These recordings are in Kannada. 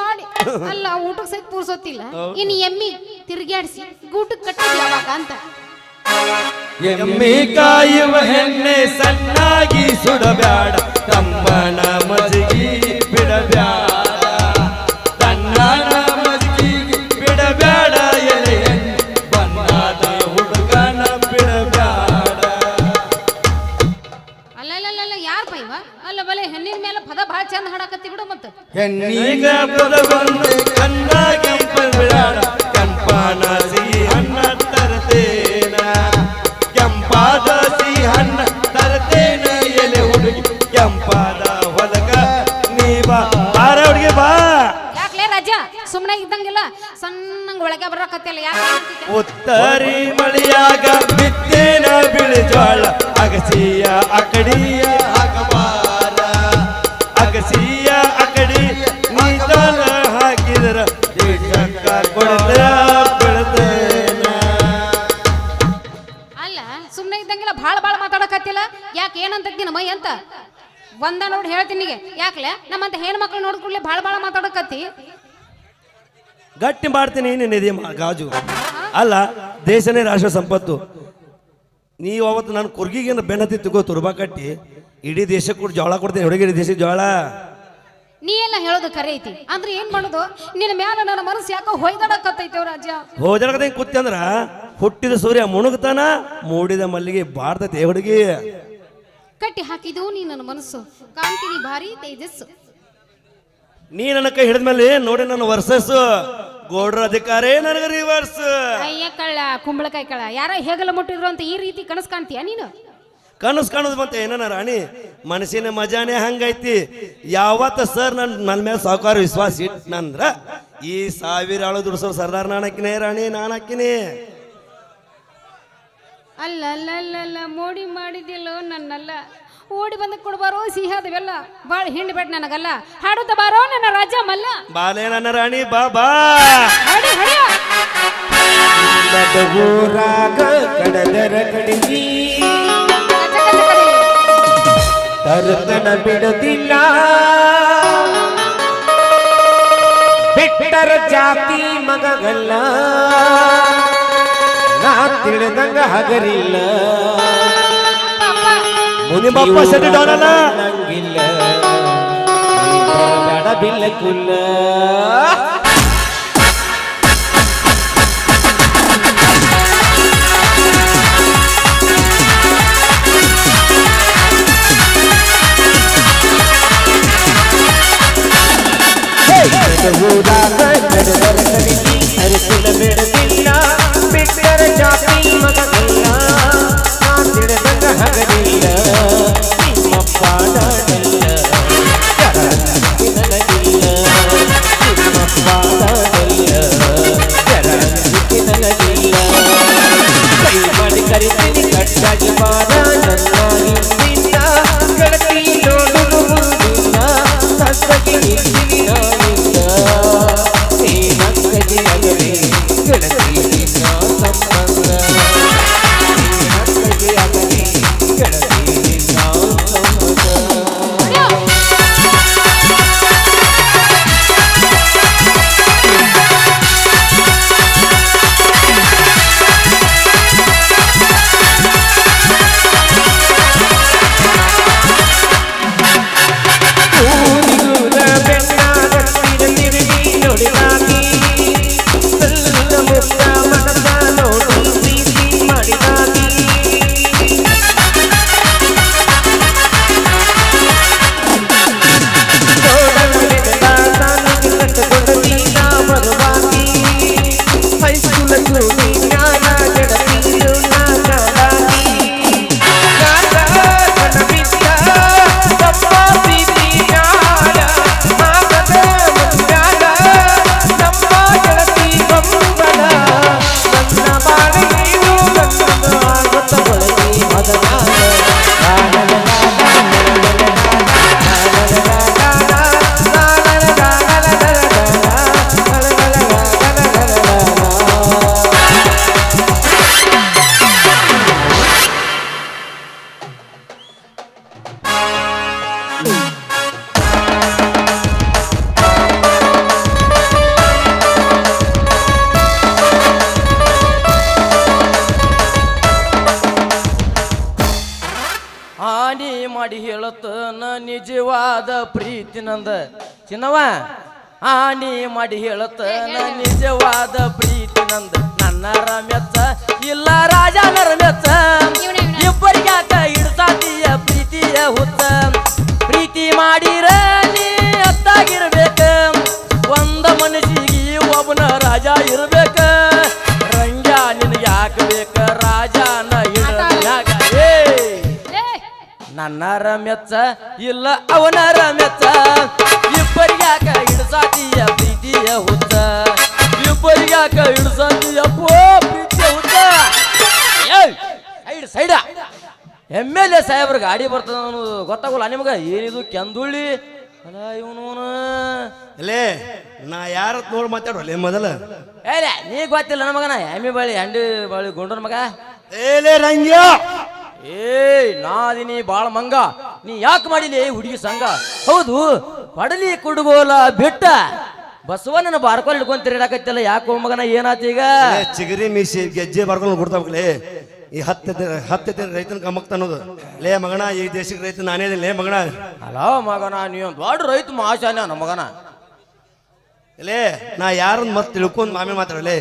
ಮಾಡಿ. ಅಲ್ಲ ಊಟಕ್ಕೆ ಸಹಿತ ಪೂರ್ಸೋತಿಲ್ಲ. ಇನ್ನು ಎಮ್ಮಿ ತಿರ್ಗ್ಯಾಡ್ಸಿ ಗೂಟಕ್ಕೆ ಕಟ್ಟಿದ್ ಯಾವಾಗ ಅಂತ. ಎಮ್ಮಿ ಕಾಯುವ ಹೆಣ್ಣೆ ಸಣ್ಣಾಗಿ ಸುಡಬ್ಯಾಡ ತಮ್ಮನ ಮಜಗಿ ಬಿಡಬ್ಯಾಡ. ಮತ್ತ? ಹೆಣ್ಣಿಗ ಪದ ಅಲ್ಲ ಸುಮ್ಮನೆ ಇದ್ದಂಗಿಲ್ಲ ಭಾಳ ಭಾಳ ಮಾತಾಡಕತ್ತಿಲ್ಲ? ಯಾಕೆ ಏನಂತ ಮೈ ಅಂತ? ಒಂದ ನೋಡಿ ಹೇಳ್ತೀನಿ ಯಾಕಲೆ? ನಮ್ಮಂತ ಹೆಣ್ಣು ಮಕ್ಳು ನೋಡ್ಕೊಳ್ಳಿ ಭಾಳ ಭಾಳ ಮಾತಾಡಕತ್ತಿ. ಗಟ್ಟಿ ಮಾಡ್ತೀನಿ ನಿನ್ನಿದೆ ಗಾಜು. ಅಲ್ಲ ದೇಶನೇ ರಾಷ್ಟ್ರ ಸಂಪತ್ತು. ನೀವು ಅವತ್ತು ನಾನು ಕುರ್ಗಿಗೇನು ಬೆನ್ನತ್ತಿ ತಗೋ ತುರ್ಬಾ ಕಟ್ಟಿ ಇಡೀ ದೇಶಕ್ಕೆ ಕೂಡ ಜೋಳ ಕೊಡ್ತೀನಿ ಹುಡುಗಿ ಇಡೀ ದೇಶಕ್ಕೆ ಜೋಳ. ನೀ ಎಲ್ಲ ಹೇಳೋದು ಕರೆ ಐತಿ ಅಂದ್ರೆ ಏನ್ ಮಾಡೋದು? ನಿನ್ನ ಮ್ಯಾಲ ನನ್ನ ಮನಸ್ಸು ಯಾಕೋ ಹೊಯ್ದಾಡಕತ್ತೈತೆ ರಾಜ್ಯ? ಹೋಜಡಗದೆ ಕೂತಿ ಅಂದ್ರ ಹುಟ್ಟಿದ ಸೂರ್ಯ ಮುಣುಗ್ತಾನ ಮೂಡಿದ ಮಲ್ಲಿಗೆ ಬಾರ್ದತೆ ಹುಡುಗಿ ಕಟ್ಟಿ ಹಾಕಿದು ನೀ ನನ್ನ ಮನಸ್ಸು. ಕಾಣ್ತೀನಿ ಭಾರಿ ತೇಜಸ್ಸು. ನೀ ನನ್ನ ಕೈ ಹಿಡಿದ್ಮೇಲೆ ನೋಡಿ ನನ್ನ ವರ್ಸಸ್ ಗೋಡ್ರ ಅಧಿಕಾರೇ ನನಗೆ ರಿವರ್ಸ್ ಅಯ್ಯ ಕಳ್ಳ ಕುಂಬಳಕಾಯಿ ಕಳ್ಳ ಯಾರ ಹೇಗಲ ಮುಟ್ಟಿದ್ರು ಅಂತ ಈ ರೀತಿ ಕನಸು ಕಾಣ್ತೀಯ ನೀನು? ಕನಸು ಕಾಣೋದು ಮತ್ತೆ ಏನ ರಾಣಿ? ಮನಸ್ಸಿನ ಮಜಾನೇ ಹಂಗೈತಿ. ಯಾವತ್ತ ಸರ್ ನನ್ನ ನನ್ನ ಮೇಲೆ ಸಾವುಕಾರ ವಿಶ್ವಾಸ ಇಟ್ನಂದ್ರ ಈ ಸಾವಿರ ಆಳು ದುಡ್ಸೋ ಸರ್ದಾರ್ ನಾಣಕಿನೇ ರಾಣಿ ನಾಣಕಿನೇ ಅಲ್ಲ ಅಲ್ಲ ಅಲ್ಲ ಅಲ್ಲ ಮೋಡಿ ಮಾಡಿದಿಲ್ಲೋ ನನ್ನಲ್ಲ ಓಡಿ ಬಂದ ಕೊಡ್ಬಾರೋ ಸಿಹಾದವೆಲ್ಲ ಬಾಳ ಹಿಂಡ್ಬೇಡ ನನಗಲ್ಲ. ಹಾಡುತ್ತ ಬಾರೋ ನನ್ನ ರಾಜ ಮಲ್ಲ. ಬಾಲೆ ನನ್ನ ರಾಣಿ ಬಾ ಬಾ. ಹಾಡಿ ಹಡಿಯ ಊರಾಗ ಕಡದರ ಕಡಿಗಿ ತರುತನ ಬಿಡದಿಲ್ಲ. ಬಿಟ್ಟರ ಜಾತಿ ಮಗಗಲ್ಲ. ನಾ ತಿಳಿದಂಗ ಹಗರಿಲ್ಲ. ಮುನಿಬಪ್ಪ ಶೆಟ್ಟಿ ಡಾನಲ್ಲ ನಂಗಿಲ್ಲ. ಬಿಲ್ಲ ಕುಲ್ಲ ಊರಾಗ ಕಡದರ ಕಡಿಗಿ ಅರಿತಿನ ಬಿಡದಿಲ್ಲ ಬಿಟ್ಟರ ಮಾಡಿ ಮಾಡಿ ಹೇಳತ್ತನ ನಿಜವಾದ ಪ್ರೀತಿ ನಂದ ಚಿನ್ನವ ಹಾನಿ ಮಾಡಿ ಹೇಳತ್ತನ ನಿಜವಾದ ಪ್ರೀತಿ ನಂದ ನನ್ನ ರಮ್ಯತ್ತ, ಇಲ್ಲ ರಾಜ ಮೆತ್ತ. ಇಬ್ಬರಿಗಾತ ಹಿಡ್ತಾತೀಯ ಪ್ರೀತಿಯ ಹುತ್ತ. ಪ್ರೀತಿ ಮಾಡಿರ ನನ್ನರ ಮೆಚ್ಚ ಇಲ್ಲ ಅವನರ ಮೆಚ್ಚ. ಇಬ್ಬರಿಗಾಕ ಹಿಡ್ಸಾತಿಯ ಪ್ರೀತಿಯ ಹುತ್ತ ಇಬ್ಬರಿಗಾಕ ಹಿಡ್ಸಾತಿಯ ಪೋ ಪ್ರೀತಿಯ ಹುತ್ತ ಸೈಡ್ ಸೈಡ. ಎಂ ಎಲ್ ಎ ಸಾಹೇಬ್ರ ಗಾಡಿ ಬರ್ತದ ಅನ್ನೋದು ಗೊತ್ತಾಗಲ್ಲ ನಿಮ್ಗೆ? ಏನಿದು ಕೆಂದುಳ್ಳಿ? ಅಲ್ಲ ಇವನು ಲೇ ನಾ ಯಾರ ನೋಡಿ ಮಾತಾಡೋಲ್ಲ ಮೊದಲ. ಏ ನೀ ಗೊತ್ತಿಲ್ಲ ನಮಗ ನಾ ಎಮ್ಮಿ ಬಳಿ ಹಂಡಿ ಬಳಿ ಗುಂಡನ ಮಗ. ಏಲೇ ರಂಗ್ಯ. ಏಯ್ ನಾ ಅದೀನಿ ಬಾಳ ಮಂಗ. ನೀ ಯಾಕೆ ಮಾಡಿಲಿ ಹುಡುಗಿ ಸಂಘ? ಹೌದು ಪಡಲಿ ಕುಡುಗೋಲ ಬಿಟ್ಟ. ಬಸವಣ್ಣನ ಬಾರ್ಕೊಂಡು ಹಿಡ್ಕೊಂಡ್ ತಿರುಗಾಕತ್ತಿಲ್ಲ ಯಾಕೆ ಮಗನ ಏನಾತ ಈಗ? ಚಿಗರಿ ಮೀಸಿ ಗೆಜ್ಜೆ ಬರ್ಕೊಂಡು ಕೊಡ್ತಾವಲಿ ಈ ಹತ್ತು ದಿನ- ಹತ್ತು ದಿನ ರೈತನ ಗಮಕ್ ಅನ್ನೋದು ಲೇ ಮಗಣ ಈ ದೇಶಕ್ಕೆ ರೈತ ನಾನೇ ಇದೀನಿ, ಲೇ ಮಗಣ ಅಲೋ ಮಗನ ನೀವು ದೊಡ್ಡ ರೈತ ಮಹಾಶಾನ ನಮ್ಮ ಮಗನ. ಲೇ ನಾ ಯಾರನ್ನ ಮತ್ತೆ ತಿಳ್ಕೊಂಡು ಮಾಮಿ ಮಾತಾಡಲೇ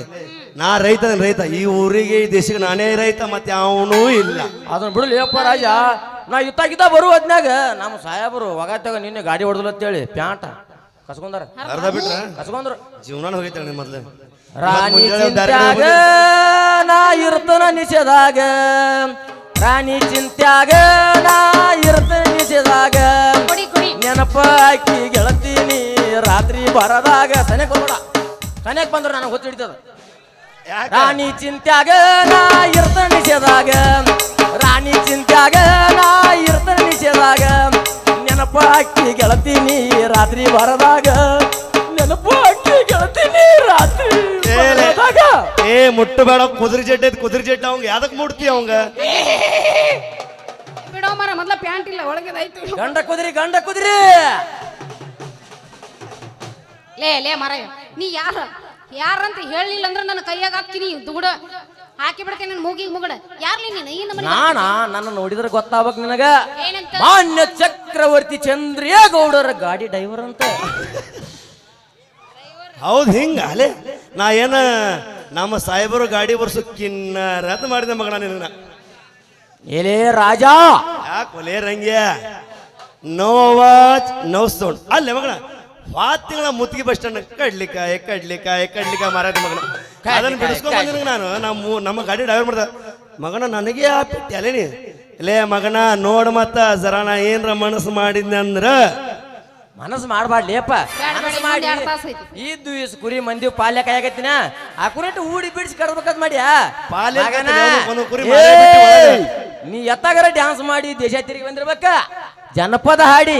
ನಾ ರೈತ ರೈತ. ಈ ಊರಿಗೆ ಈ ದೇಶಕ್ಕೆ ನಾನೇ ರೈತ ಮತ್ತೆ ಅವನು ಇಲ್ಲ. ಅದನ್ನ ಬಿಡಲಿ ಅಪ್ಪ ರಾಜ. ನಾ ಇತ್ತಾಗಿದ್ದ ಬರು ಅದ್ನಾಗ ನಮ್ಮ ಸಾಹೇಬರು ಒಗತ್ತಾಗ ನಿನ್ನೆ ಗಾಡಿ ಹೊಡೆದಿಲ್ಲ ಅಂತೇಳಿ ಪ್ಯಾಂಟ ಕಸ್ಕೊಂಡಾರ. ಅರ್ಧ ಬಿಟ್ರ? ಕಸ್ಕೊಂಡ್ರು. ಜೀವನ ಹೋಗೈತೆ ನಿಮ್ಮ ಮೊದ್ಲು. ರಾಣಿ ಚಿಂತ್ಯಾಗ ನಾ ಇರ್ತನ ನಿಷೇಧಾಗ. ರಾಣಿ ಚಿಂತ್ಯಾಗ ನಾ ಇರ್ತನ ನಿಷೇಧಾಗ. ಕುಡಿ ಕುಡಿ. ನೆನಪ ಹಾಕಿ ಗೆಳತೀನಿ ರಾತ್ರಿ ಬರದಾಗ ಸನೇಕ್ ಬರ್ಬೇಡ ಸನೇಕ್ ಬಂದ್ರೆ ನನಗೆ ಹೊತ್ತು ಹಿಡಿತದ? ರಾಣಿ ಚಿಂತ್ಯಾಗ ನಾ ಇರ್ತ ನಿಷೇಧಾಗ. ರಾಣಿ ಚಿಂತ್ಯಾಗ ನಾ ಇರ್ತ ನಿಷೇಧಾಗ. ನೆನಪ ಹಾಕಿ ಗೆಳತೀನಿ ರಾತ್ರಿ ಬರದಾಗ. ನೆನಪ ಹಾಕಿ ಗೆಳತೀನಿ ರಾತ್ರಿ ಏ ಬರದಾಗ. ಏ ಮುಟ್ಟಬೇಡ ಕುದುರೆ ಜಡ್ಡೆ ಕುದುರೆ ಜಡ್ಡ ಅವಂಗ ಯಾದಕ್ ಮುಡ್ತಿ ಅವಂಗ? ಬಿಡೋ ಮರ ಮೊದ್ಲ ಪ್ಯಾಂಟ್ ಇಲ್ಲ ಒಳಗದಾಯ್ತು ಗಂಡ ಕುದುರಿ ಗಂಡ ಕುದುರಿ. ಲೇ ಲೇ ಮರ ನೀ ಯಾರ? ಯಾರಂತ ಹೇಳಿಲ್ಲ ಅಂದ್ರೆ ನನ್ನ ಕೈಯಾಗ ಹಾಕ್ತೀನಿ. ದುಗುಡ ಹಾಕಿ ಬಿಡ್ತೀನಿ ನನ್ನ ಮೂಗಿಗೆ ಮುಗಡ. ಯಾರ್ಲಿ ನೀನು? ಈ ನಮ್ಮ ನಾನ? ನನ್ನ ನೋಡಿದ್ರೆ ಗೊತ್ತಾಗ್ಬೇಕು ನಿನಗ. ಏನಂತ? ಮಾನ್ಯ ಚಕ್ರವರ್ತಿ ಚಂದ್ರೇಗೌಡರ ಗಾಡಿ ಡ್ರೈವರ್ ಅಂತ. ಹೌದ್ ಹಿಂಗ ಅಲೆ. ನಾ ಏನ ನಮ್ಮ ಸಾಹೇಬರು ಗಾಡಿ ಬರ್ಸು ಕಿನ್ನರ ಅಂತ ಮಾಡಿದೆ ಮಗನ ನಿನ್ನ. ಏಲೇ ರಾಜ! ಯಾಕೆ ಒಲೇ Rangya? No watch no sound ಅಲ್ಲೇ ಮಗನ. ವಾತ್ ತಿಂಗಳ ಮುತ್ತಿಗೆ ಬಸ್ ಸ್ಟ್ಯಾಂಡ್ ಕಡ್ಲಿಕಾಯಿ ಕಡ್ಲಿಕಾಯಿ ಕಡ್ಲಿಕಾಯಿ ಮಾರಾಟ ಮಗನ. ಅದನ್ನ ಬಿಡಿಸ್ಕೊಂಡ್ ಬಂದಿನ ನಾನು. ನಮ್ಮ ನಮ್ಮ ಗಾಡಿ ಡ್ರೈವರ್ ಮಾಡ್ದ ಮಗನ ನನಗೆ ಆ ಪೆಟ್ಟಿ ಅಲ್ಲೇನಿ? ಲೇ ಮಗನ ನೋಡ್ ಮತ್ತ ಜರ ನಾ ಏನ್ರ ಮನಸ್ಸು ಮಾಡಿದ್ನ ಅಂದ್ರ. ಮನಸ್ಸು ಮಾಡಬಾಡ್ಲಿಯಪ್ಪ ಅಪ್ಪ ಮನಸ್ಸು ಮಾಡಿ. ಇದ್ದು ಇಸ್ ಕುರಿ ಮಂದಿ ಪಾಲ್ಯ ಕಾಯಾಗತ್ತಿನ ಆ ಕುರಿಟ್ಟು ಊಡಿ ಬಿಡಿಸಿ ಕಡ್ಬೇಕಂತ ಮಾಡ್ಯಾ? ಪಾಲ್ಯ ಮಗನ, ಕುರಿ ಮಾರೇ ಬಿಟ್ಟು ಒಳಗೆ. ನೀ ಎತ್ತಾಗರ ಡ್ಯಾನ್ಸ್ ಮಾಡಿ ದೇಶ ತಿರುಗಿ ಬಂದಿರ್ಬೇಕ? ಜನಪದ ಹಾಡಿ.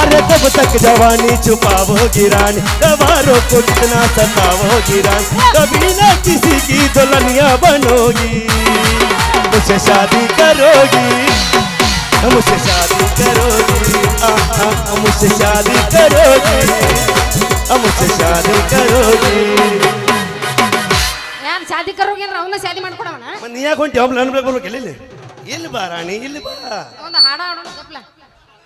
अरे तब तक जवानी छुपावोगी रानी गवारों को कितना सतावोगी रानी कभी ना किसी की दुल्हनिया बनोगी मुझसे शादी करोगी मुझसे शादी करोगी आ, आ, आ, मुझसे शादी करोगी आ, मुझसे शादी करोगी ಯಾರು ಶಾದಿ ಕರೋಗಿ ಅಂದ್ರೆ ಅವನ್ನ ಶಾದಿ ಮಾಡ್ಕೊಡವನ ಮತ್ತೆ ನೀ ಯಾಕೆ ಹೊಂಟಿ ಒಬ್ಳು ಅನ್ಬೇಕು ಬರ್ಬೇಕು ಇಲ್ಲಿ ಇಲ್ಲಿ ಬಾ ರಾಣಿ ಇಲ್ಲಿ ಬಾ ಒಂದು ಹಾಡ ಹಾಡೋಣ ಗಪ್ಲ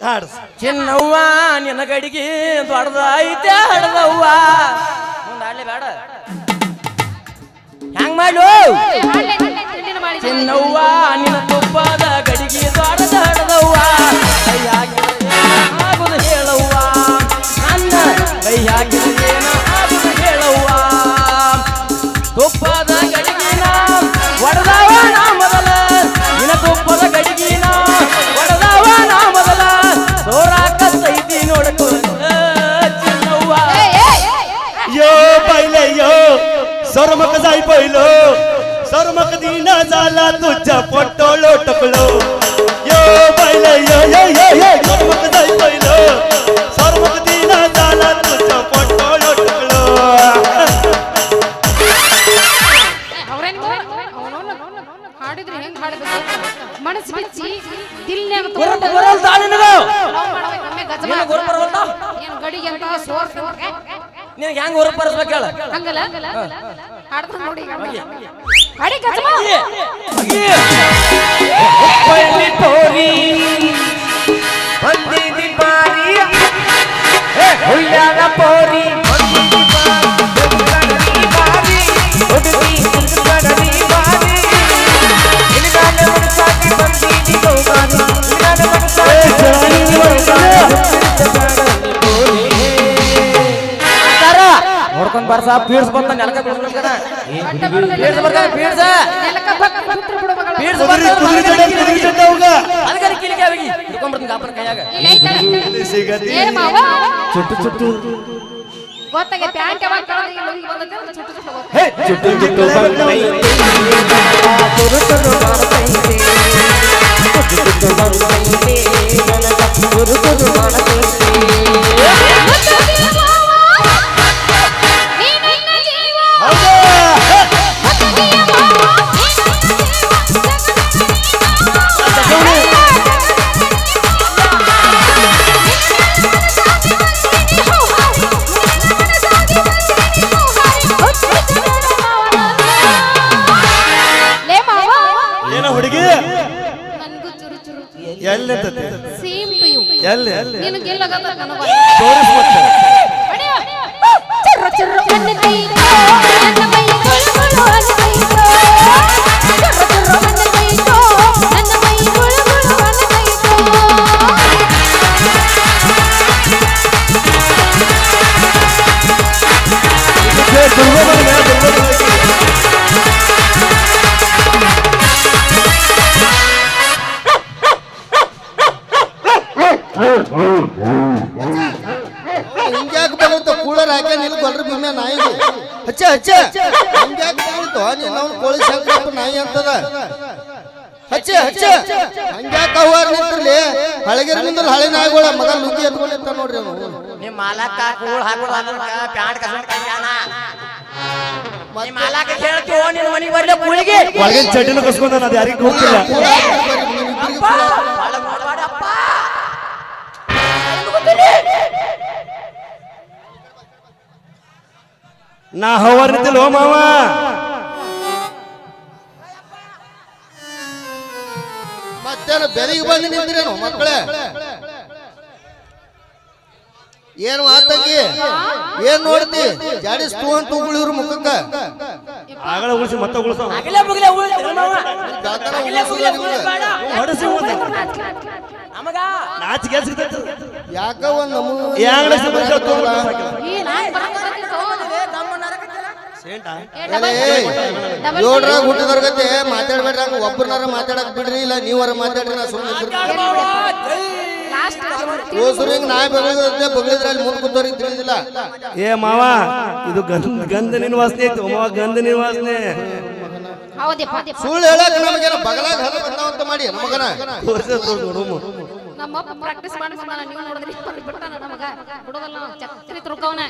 ಹಾಡ್ಸ. ಚಿನ್ನವ್ವ ನಿನ್ನ ಗಡಿಗೆ ದೊಡ್ಡದೈತೆ ಹಡ್ದವ್ವ. ಮುಂದೆ ಬೇಡ. ಹೆಂಗ್ ಮಾಡು. ಚಿನ್ನವ್ವ, ನಿನ್ನ ತುಪ್ಪದ ಗಡಿಗೆ ದೊಡ್ಡದ ಹಡ್ದವ್ವ. ಕೈ ಹಾಕಿ ಆಗುದು ಹೇಳವ್ವ. ನನ್ನ ಕೈ सरमक जाई पहिलो सरमक दिना झाला तुझ्या पोटोलो टकलो यो पहिले यो यो यो यो सरमक जाई पहिलो सरमक दिना झाला तुझ्या पोटोलो टकलो ಏ, ಅವ್ರೇನ್ ಇವ್ರು? ಅವ್ನವ್ನ, ಅವ್ನವ್ನ, ಅವ್ನವ್ನ, ಹಾಡು ದಿಲ್ನ್ಯಾಗ ಗುರು ತಗೊಂಡು ಬರಲ್ತಾ ನಿನಗ ಲವ್ ಮಾಡ್ಬೇಕಮ್ಮೆ ಗಜಮ. ಏನು ಗುರು ಬರವಲ್ತಾ? ಏನ್ ಗಡಿಗೆ ಅಂತ ಸೋರ್ ತಿಂದ್ರೆ? ನಿನಗೆ ಹೆಂಗ್ ಹೊರಗೆ ಬರಸ್ಬೇಕು ಹೇಳ ಹಂಗಲ್ಲ ಹಾಡ್ತಾನ್ ನೋಡಿ ಅಡಿ ಗಜಮ. ಪಳ್ಳಿ ಪೋರಿ ಬಂದಿದಿ ಬಾರಿ ಹುಯ್ಯಾಲ ಪೋರಿ ಬಂದಿದಿ ಬಾರಿ ಬರ್ಸ ಪೀಡ್ಸ್ ಬಂತ ನೆಲಕ ಬೀಳ್ಸ್ಬೇಕದ ಅಡ್ಡ ಬಿಡೋದಿಲ್ಲ. ಪೀಡ್ಸ್ ಬರ್ತಾವ ಪೀಡ್ಸ ನೆಲಕ್ಕ ಬಗ್ಗಿ ಬಿಟ್ರು ಬಿಡು ಮಗಳ. ಪೀಡ್ಸ್ ಕುದುರೆ ಕುದುರೆ ಜಡ ಕುದುರೆ ಜಡ ಅವಾಗ ಅದಕ್ಕೆ ಕಿಲಿಕೆ ಅವಿಗಿ ಹಿಡ್ಕೊಂಡ್ಬರ್ತೀನಿ ಗಾಪನ ಕೈಯಾಗ ಇಲ್ಲ, ಇಲ್ಲ, ಇಲ್ಲ. ಸಿಗತಿ ಏ ಮಾವ ಚುಟ್ಟು ಚುಟ್ಟು ಗೊತ್ತಾಗೆ ಪ್ಯಾಂಟ್ ಯಾವಾಗ ಕಳ್ದ ಈಗ ಲುಂಗಿ ಬಂದೈತೆ ಅಂತ ಚುಟ್ಟು ಚುಟ್ಟು ಗೊತ್ತಾಗ. ಹೇ ಚುಟ್ಟು ಚುಟ್ಟು ಬಂದೈತೆ ತುರು ತುರು ಮಾಡ್ತೈತೆ ಎಲ್ಲಿ ಹಿಂಗ್ಯಾಕ್ ಬಗಳ್ತ ಕೂಳರ್ ಹಾಕ್ಯ ನಿಲ್ ಗೊಲ್ರ ಭೀಮ್ಯ ನಾಯಿ ಹಚ್ಚ ಹಚ್ಚ. ಹಿಂಗ್ಯಾಕ್ ಬಗಳ್ತು ನೀನ್ ಅವ್ನು ಕೋಳಿ ಶಂಕರಪ್ಪ ನಾಯಿ ಅಂತದ. ಹಚ್ಚ ಹಚ್ಚ. ಹಂಗ್ಯಾಕ ಅವ್ವಾರ ನಿಂತಿರ್ಲಿ. ಹಳಗಿರ ನಿಂದ್ರ ಹಳೆ ನಾಯಿಗಳ ಮಗ ಲುಕಿ ಎತ್ಕೊಂಡಿರ್ತ ನೋಡ್ರಿ ಅವನು. ನಿಮ್ಮ ಮಾಲಕ್ಕ ಕೂಳ್ ಹಾಕೋದು ಪ್ಯಾಂಟ್ ನಿಮ್ಮ ಮಾಲಕ ಹೇಳ್ತೀವೋ ನಿನ್ನ ಮನೆಗೆ ಬರ್ಲಿ ಕೂಳಿಗೆ. ಒಳಗಿನ ಚಡ್ಡಿನ ಕಸ್ಕೊಂಡ ಅದು ಯಾರಿಗೂ ಹೋಗ್ತಿಲ್ಲ ಬಾಳ ಮಾಡ್ಬೇಡಪ್ಪ. ನಾ ಹವರ್ ನಿಂತಿಲ್ಲ ಓ ಮಾವ. ಮತ್ತೇನು ಬೆಳಿಗ್ಗೆ ಬಂದು ನಿಂದ್ರೇನು ಮಕ್ಕಳೇ? ಏನು ಮಾತಂಗಿ ಏನ್ ನೋಡ್ತಿ? ಜಾಡಿ ತೂ ಅಂತ ಉಗುಳಿವ್ರ ಮುಖಕ್ಕ. ಆಗಲ ಉಳಿಸಿ ಮತ್ತೆ ಉಳಿಸ ಅಗಲೇ ಮಾವ. ಹೊಡಸಿ ಒಂದು ನಮಗ. ನಾಚಿಕೆ ಸಿಗ್ತೈತಿ ಯಾಕ ಒಂದು ನಮೂನಿ ಯಾಂಗ್ಲ ತಗೊಂಡು ಸಾಕಿಲ್ಲ. ಈ ನಾನ್ ಬರಾಕತ್ತೈತಿ ತಗೋ. ಸೇಂಟಾ? ಏ, ಡಬಲ್ ಡಬಲ್ ಏಳ್ರಾಗ ಹುಟ್ಟಿದವ್ರ ಗತೆ ಮಾತಾಡ್ಬೇಡ್ರಿ ಹಂಗ ಒಬ್ಬರನಾರ ಮಾತಾಡಕ್ ಬಿಡ್ರಿ ಇಲ್ಲ ನೀವರ ಮಾತಾಡ್ರಿ ನಾ ಸುಮ್ಮನೆ ನಾಯಿ ಅಲ್ಲಿ ಮುಂದ್ ಕೂತವ್ರಿಗೆ ತಿಳಿದಿಲ್ಲ. ಏ ಮಾವ ಇದು ಗಂಧ ಗಂಧನಿನ ವಾಸನೆ ಐತಿ ಮಾವ ಗಂಧ ವಾಸನೆ ಹೌದಪ್ಪ ಸುಳ್ಳು ಹೇಳಕ್ ನಮಗೇನ ಬಗಲಾಗ ಹದ ಬಂದಾವಂತ ಮಾಡಿ ನಮಗನ ನಮ್ಮಪ್ಪ ಪ್ರಾಕ್ಟೀಸ್ ಮಾಡಿಸ್ತಾನ ನೀವು ನೋಡಿದ್ರಿ ಬಿಟ್ಟಾನ ನಮಗ ಬಿಡೋದಲ್ಲ ಚಕ್ರಿ ತುರ್ಕವನ.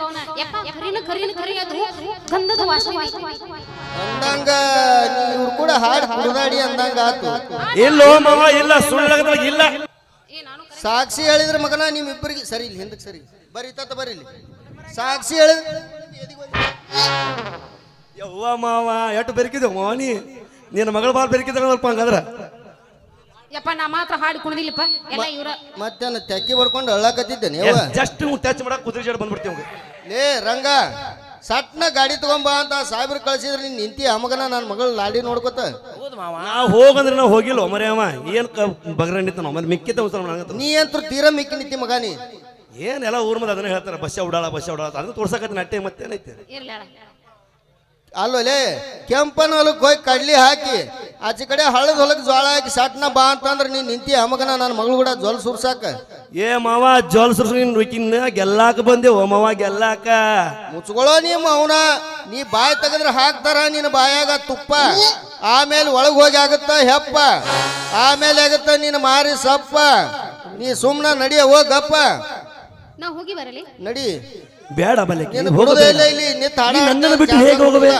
ಯಾಕ ಕರಿನ ಕರಿನ ಕರಿ ಅದು ಗಂಧದ ವಾಸನೆ. ಅಂದಂಗ ಇವ್ರು ಕೂಡ ಹಾಡ್ ಕುಡ್ದಾಡಿ ಅಂದಂಗ ಆತು. ಇಲ್ಲೋ ಮಾವ ಇಲ್ಲ ಸುಳ್ಳು ಇಲ್ಲ. ಸಾಕ್ಷಿ ಹೇಳಿದ್ರ ಮಗನ ನಿಮ್ಮಿಬ್ಬರಿಗೆ ಸರಿ ಇಲ್ಲಿ ಹಿಂದಕ್ಕೆ ಸರಿ. ಬರೀ ತತ್ತ ಬರೀ ಇಲ್ಲಿ. ಸಾಕ್ಷಿ ಹೇಳಿದ ಯವ್ವ ಮಾವ ಎಟ್ಟು ಬೆರಕಿದೆ ಮಾವ ನೀ? ನಿನ್ನ ಮಗಳ ಬಾಲ್ ಬೆರಕಿದ್ರಲ್ಪ ಹಂಗಂದ್ರ. ಯಪ್ಪ ನಾ ಮಾತ್ರ ಹಾಡಿ ಕುಣದಿಲ್ಲಪ್ಪ. ಎಲ್ಲ ಇವ್ರ ಮತ್ತೇನ ತೆಕ್ಕಿ ಬಡ್ಕೊಂಡು ಅಳ್ಳಾಕತ್ತಿದ್ದೇನೆ ಯವ್ವ ಜಸ್ಟ್ ಟಚ್ ಮಾಡಕ್ ಕುದುರೆ ಜಡ್ ಬಂದ್ಬಿಡ್ತೀವಿ ಲೇ ರಂಗ ಸಟ್ನ ಗಾಡಿ ತಗೊಂಬಾ ಅಂತ ಸಾಹೇಬ್ರು ಕಳ್ಸಿದ್ರೆ ನೀನ್ ನಿಂತಿ ಅಮಗನ ಮಗನ ನನ್ನ ಮಗಳು ಲಾಡಿ ನೋಡ್ಕೊತ. ನಾವು ಹೋಗಂದ್ರೆ ನಾವು ಹೋಗಿಲ್ಲ ಮರೆ ಅವ ಏನ್ ಬಗ್ರಂಡಿತ್ತ ನಾವು ಉತ್ತರ ನೀ ಅಂತೂ ತೀರಾ ಮಿಕ್ಕಿ ನಿಂತಿ ಮಗಾನಿ ನೀ? ಏನೆಲ್ಲ ಊರ್ ಮಂದಿ ಅದನ್ನ ಹೇಳ್ತಾರೆ. ಬಸ್ಸ ಉಡಾಳ ಬಸ್ಸ ಉಡಾಳ ಅದನ್ನ ತೋರ್ಸಕತ್ತೆ ನಟ್ಟೆ ಮತ್ತೇನೈತೆ. ಅಲ್ಲೋಲೆ ಕೆಂಪನ ಹೊಲಕ್ಕೆ ಹೋಗಿ ಕಡ್ಲಿ ಹಾಕಿ ಆಚೆ ಕಡೆ ಹಳದ ಹೊಲಕ್ಕೆ ಜ್ವಾಳ ಹಾಕಿ ಸಟ್ನ ಬಾ ಅಂತಂದ್ರೆ ನೀನು ನಿಂತಿ ಅಮಗನ ನನ್ನ ಮಗಳು ಕೂಡ ಜೋಲ್ ಸುರ್ಸಾಕ. ಏ ಮಾವ ಜೋಲ್ಸ್ರು ನಿನ್ ವಿಕಿನ್ನ ಗೆಲ್ಲಾಕ ಬಂದೆವು ಮಾವ ಗೆಲ್ಲಾಕ. ಮುಚ್ಕೊಳ್ಳೋ ನೀ ಅವನ ನೀ ಬಾಯಿ ತೆಗೆದ್ರೆ ಹಾಕ್ತಾರ ನಿನ್ನ ಬಾಯಾಗ ತುಪ್ಪ ಆಮೇಲೆ ಒಳಗೆ ಹೋಗಿ ಆಗುತ್ತ ಹೆಪ್ಪ ಆಮೇಲೆ ಆಗುತ್ತ ನಿನ್ನ ಮಾರಿ ಸಪ್ಪ ನೀ ಸುಮ್ಮನೆ ನಡಿಯ ಹೋಗಪ್ಪ. ನಾ ಹೋಗಿ ಬರಲಿ. ನಡಿ. ಬೇಡ ಬಲೆ ನೀನು ಇಲ್ಲ ಇಲ್ಲಿ? ನಿಂತ್ ಹಾಡ ನೀ ನನ್ನನ್ನು ಬಿಟ್ಟು ಹೇಗೆ ಹೋಗುವೆ?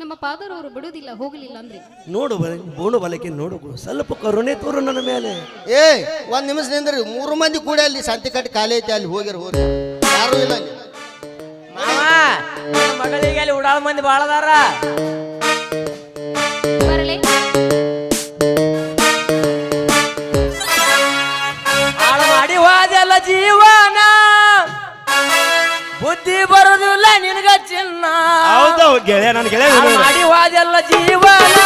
ನಮ್ಮ ಫಾದರ್ ಅವರು ಬಿಡುವುದಿಲ್ಲ ಹೋಗಲಿಲ್ಲ ಅಂದ್ರೆ. ನೋಡು ಬಲ ಬೋಣು ಬಲಕ್ಕೆ ನೋಡು ಸ್ವಲ್ಪ ಕರುಣೆ ತೋರು ನನ್ನ ಮೇಲೆ. ಏ ಒಂದ್ ನಿಮಿಷ ನಿಂದ್ರಿ. ಮೂರು ಮಂದಿ ಕೂಡ ಅಲ್ಲಿ ಸಂತಿ ಕಟ್ಟಿ ಖಾಲಿ ಐತಿ ಅಲ್ಲಿ ಹೋಗಿರ್ ಹೋರಿ ಯಾರು ಇಲ್ಲ ಅಲ್ಲಿ. ಮಾವ ನನ್ನ ಮಗಳಿಗೆ ಅಲ್ಲಿ ಉಡಾಳ ಮಂದಿ ಬಾಳ ಹೌದು ಗೆಳೆಯ ನನ್ನ ಗೆಳೆಯ ಮಾಡಿವಾದೆಲ್ಲ ಜೀವನ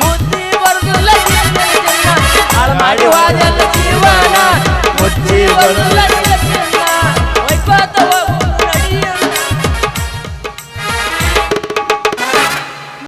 ಬುದ್ಧಿ ಬರುದಿಲ್ಲ ಮಾಡಿವಾದೆಲ್ಲ ಜೀವನ ಬುದ್ಧಿ